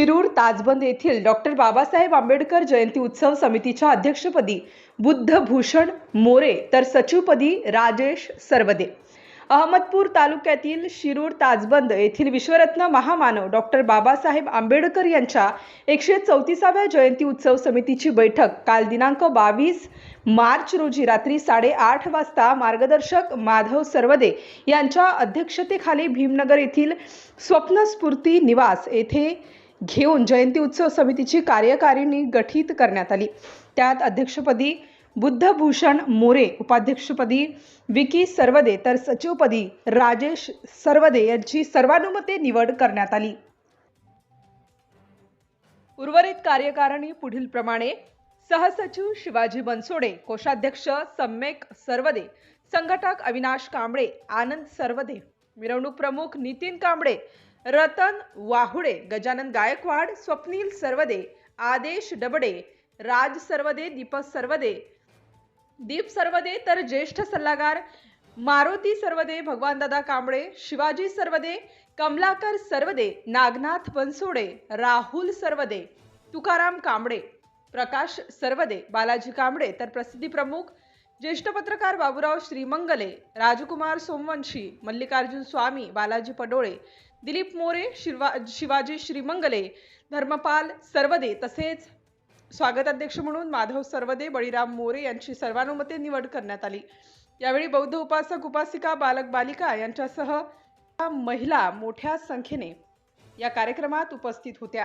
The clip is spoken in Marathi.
शिरूर ताजबंद येथील डॉक्टर बाबासाहेब आंबेडकर जयंती उत्सव समितीच्या अध्यक्षपदी बुद्धभूषण मोरे तर सचिवपदी राजेश सरवदे. अहमदपूर तालुक्यातील शिरूर ताजबंद येथील विश्वरत्न महामानव डॉक्टर बाबासाहेब आंबेडकर यांच्या एकशे चौतीसाव्या जयंती उत्सव समितीची बैठक काल दिनांक बावीस मार्च रोजी रात्री साडेआठ वाजता मार्गदर्शक माधव सर्वदे यांच्या अध्यक्षतेखाली भीमनगर येथील स्वप्नस्फूर्ती निवास येथे घेऊन जयंती उत्सव समितीची कार्यकारिणी गठीत करण्यात आली. त्यात अध्यक्षपदी बुद्धभूषण मोरे उपाध्यक्षपदी विकी सर्वदे तर सचिवपदी राजेश सर्वदे यांची सर्वानुमते निवड करण्यात आली. उर्वरित कार्यकारिणी पुढील प्रमाणे सहसचिव शिवाजी बनसोडे कोषाध्यक्ष सम्यक सर्वदे संघटक अविनाश कांबळे आनंद सर्वदे मिरवणूक प्रमुख नितीन कांबळे रतन वाहुडे गजानन गायकवाड स्वप्नील सर्वदे आदेश डबडे राज सर्वदे दीपक सर्वदे दीप सर्वदे तर ज्येष्ठ सल्लागार मारुती सरवदे भगवानदादा कांबळे शिवाजी सर्वदे कमलाकर सर्वदे नागनाथ बनसोडे राहुल सर्वदे तुकाराम कांबळे प्रकाश सर्वदे बालाजी कांबळे तर प्रसिद्धी प्रमुख ज्येष्ठ पत्रकार बाबूराव श्रीमंगले राजकुमार सोमवंशी मल्लिकार्जुन स्वामी बालाजी पडोळे दिलीप मोरे शिवा शिवाजी श्रीमंगले धर्मपाल सर्वदे तसेच स्वागताध्यक्ष म्हणून माधव सर्वदे बळीराम मोरे यांची सर्वानुमते निवड करण्यात आली. यावेळी बौद्ध उपासक उपासिका बालक बालिका यांच्यासह महिला मोठ्या संख्येने या कार्यक्रमात उपस्थित होत्या.